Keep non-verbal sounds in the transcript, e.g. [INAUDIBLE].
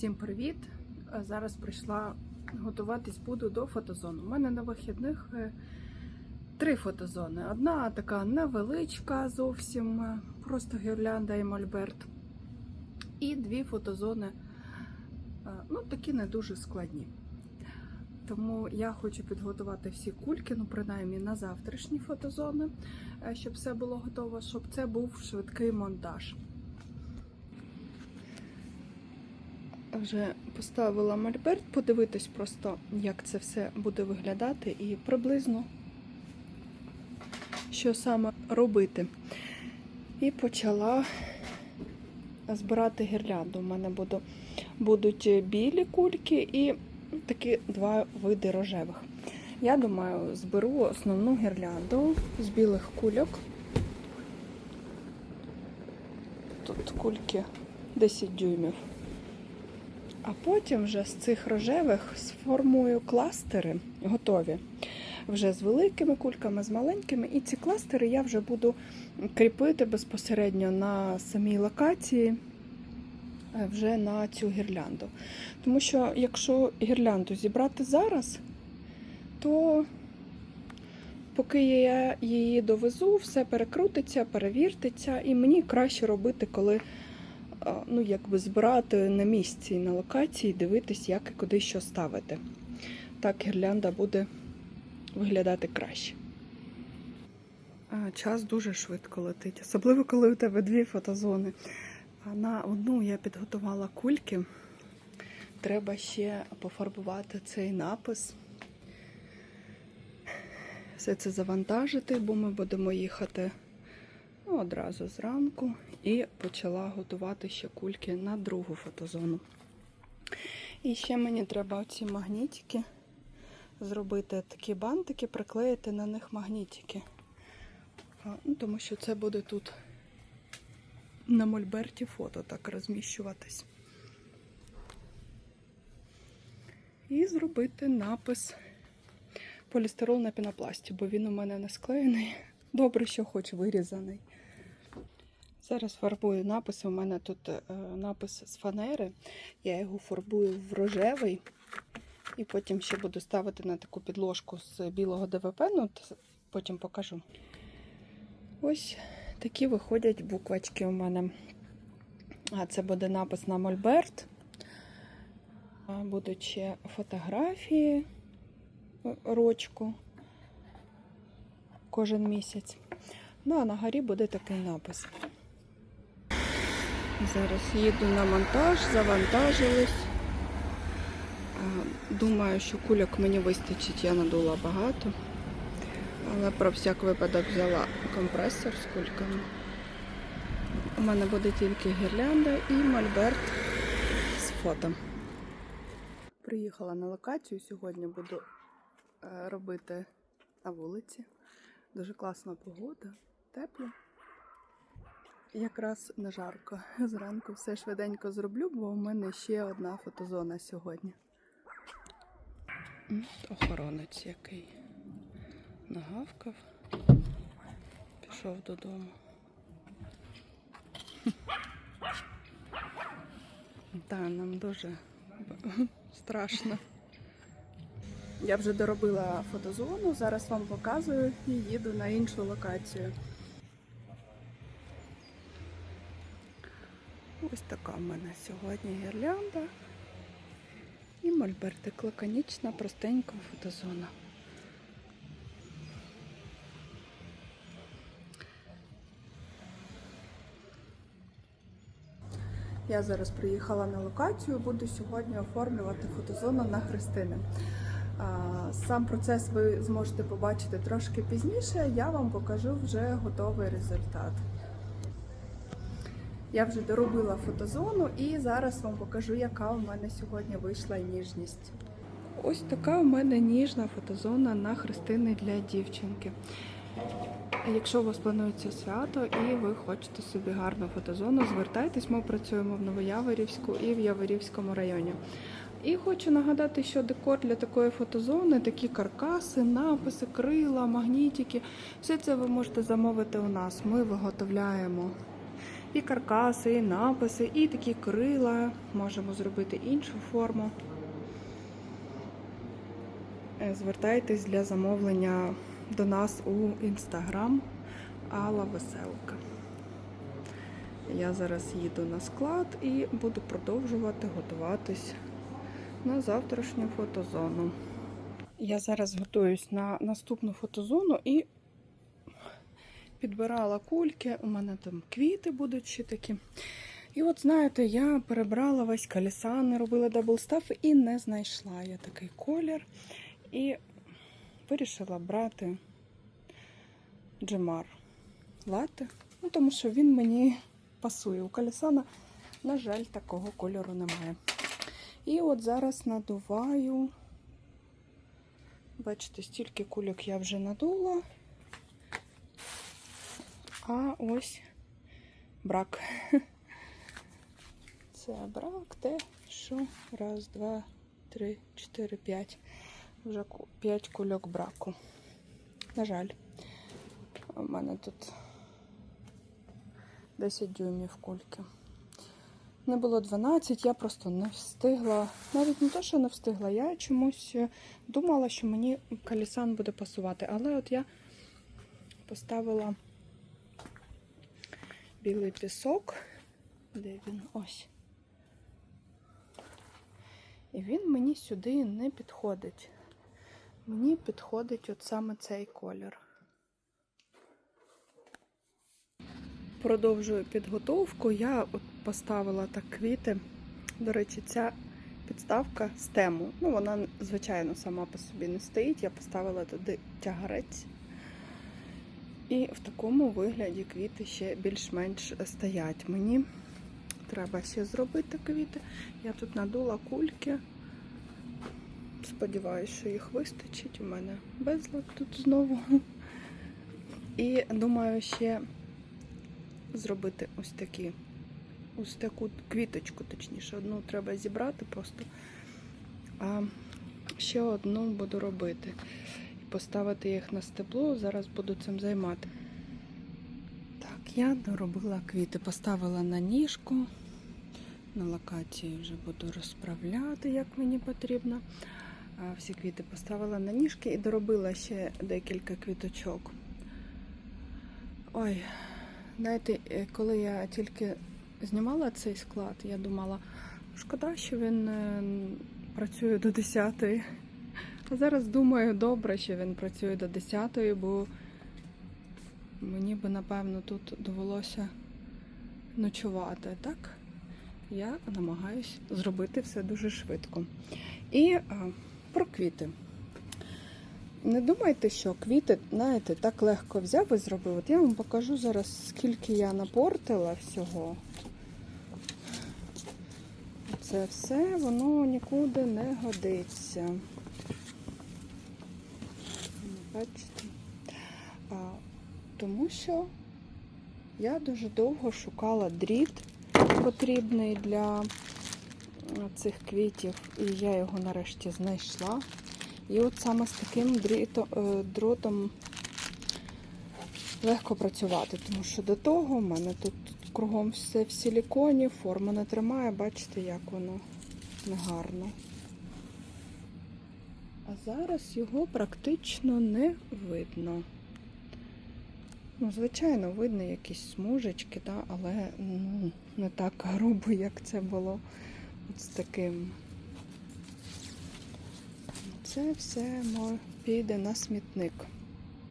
Всім привіт! Е, Зараз прийшла готуватись буду до фотозону. У мене на вихідних е, три фотозони. Одна така невеличка, зовсім е, просто гірлянда і мольберт. І дві фотозони, ну такі не дуже складні. Тому я хочу підготувати всі кульки, ну принаймні на завтрашні фотозони, щоб все було готово, щоб це був швидкий монтаж. Вже поставила мольберт, подивитись просто, як це все буде виглядати, і приблизно що саме робити. І почала збирати гірлянду. У мене буду, будуть білі кульки і такі два види рожевих. Я думаю, зберу основну гірлянду з білих кульок. Тут кульки 10 дюймів. А потім вже з цих рожевих сформую кластери готові. Вже з великими кульками, з маленькими. І ці кластери я вже буду кріпити безпосередньо на самій локації, е, вже на цю гірлянду. Тому що, якщо гірлянду зібрати зараз, то поки я її довезу, все перекрутиться, перевіртиться, і мені краще робити, коли ну, якби збирати на місці, на локації, дивитись, як і куди що ставити. Так гірлянда буде виглядати краще. Час дуже швидко летить, особливо коли у тебе дві фотозони. На одну я підготувала кульки. Треба ще пофарбувати цей напис. Все це завантажити, бо ми будемо їхати ну, одразу зранку і почала готувати ще кульки на другу фотозону. І ще мені треба оці магнітики зробити такі бантики, приклеїти на них магнітики. Ну, Тому що це буде тут на мольберті фото так розміщуватись. І зробити напис полістирол на пінопласті, бо він у мене не склеєний. Добре, що хоч вирізаний. Зараз фарбую написи. У мене тут е, напис з фанери. Я його фарбую в рожевий. І потім ще буду ставити на таку підложку з білого ДВП, ну потім покажу. Ось такі виходять буквочки у мене. А це буде напис на Мольберт. Будуть ще фотографії е, рочку кожен місяць. Ну, а на горі буде такий напис. Зараз їду на монтаж, завантажились. А, Думаю, що кульок мені вистачить, я надула багато. Але про всяк випадок взяла компресор з кульками. У мене буде тільки гірлянда і мольберт з фото. Приїхала на локацію. Сьогодні буду е, робити на вулиці. Дуже класна погода, тепло. Якраз не жарко. Зранку все швиденько зроблю, бо у мене ще одна фотозона сьогодні. Охоронець який нагавкав, пішов додому. Так, нам дуже страшно. Я вже доробила фотозону, зараз вам показую і їду на іншу локацію. Ось така в мене сьогодні гірлянда. І мольбертик лаконічна, простенька фотозона. Я зараз приїхала на локацію, буду сьогодні оформлювати фотозону на Христини. Сам процес ви зможете побачити трошки пізніше. Я вам покажу вже готовий результат. Я вже доробила фотозону і зараз вам покажу, яка у мене сьогодні вийшла ніжність. Ось така у мене ніжна фотозона на хрестини для дівчинки. Якщо у вас планується свято і ви хочете собі гарну фотозону, звертайтесь, ми працюємо в Новояворівську і в Яворівському районі. І хочу нагадати, що декор для такої фотозони, такі каркаси, написи, крила, магнітики, все це ви можете замовити у нас. Ми виготовляємо і каркаси, і написи, і такі крила. Можемо зробити іншу форму. Е, Звертайтесь для замовлення до нас у інстаграм Алла Веселка. Я зараз їду на склад і буду продовжувати готуватись на завтрашню фотозону. Я зараз готуюсь на наступну фотозону і підбирала кульки. У мене там квіти будуть ще такі. І от знаєте, я перебрала весь калісани, робила даблстаф і не знайшла я такий колір. І вирішила брати джемар лати, ну, тому що він мені пасує. У калісана, на жаль, такого кольору немає. І от зараз надуваю. Бачите, стільки кульок я вже надула. А ось брак. [LAUGHS] Це брак, те, що раз, два, три, чотири, п'ять. Вже п'ять кульок браку. На жаль, у мене тут 10 дюймів кульки. Не було 12, я просто не встигла. Навіть не те, що не встигла, я чомусь думала, що мені калісан буде пасувати. Але от я поставила білий пісок. Де він? Ось. І він мені сюди не підходить. Мені підходить от саме цей колір. Продовжую підготовку. Я от поставила так квіти. До речі, ця підставка з тему. Ну, вона, звичайно, сама по собі не стоїть. Я поставила туди тягарець. І в такому вигляді квіти ще більш-менш стоять. Мені треба ще зробити квіти. Я тут надула кульки. Сподіваюсь, що їх вистачить. У мене безлад тут знову. І думаю, ще зробити ось такі, ось таку квіточку, точніше. Одну треба зібрати просто, а ще одну буду робити. Поставити їх на стебло. Зараз буду цим займати. Так, я доробила квіти, поставила на ніжку. На локації вже буду розправляти, як мені потрібно. Всі квіти поставила на ніжки і доробила ще декілька квіточок. Ой, знаєте, е, коли я тільки знімала цей склад, я думала, шкода, що він е, працює до 10-ї. А зараз думаю, добре, що він працює до 10-ї, бо мені би, напевно, тут довелося ночувати, так? Я намагаюсь зробити все дуже швидко. І а, про квіти. Не думайте, що квіти, знаєте, так легко взяв і зробив. От я вам покажу зараз, скільки я напортила всього. Це все, воно нікуди не годиться. Бачите? А, тому що я дуже довго шукала дріт потрібний для цих квітів, і я його нарешті знайшла. І от саме з таким дрітом, е, дротом легко працювати, тому що до того в мене тут кругом все в силіконі, форма не тримає, бачите, як воно негарно. А зараз його практично не видно. Ну, звичайно, видно якісь смужечки, да, але ну, не так грубо, як це було з таким. Це все піде на смітник.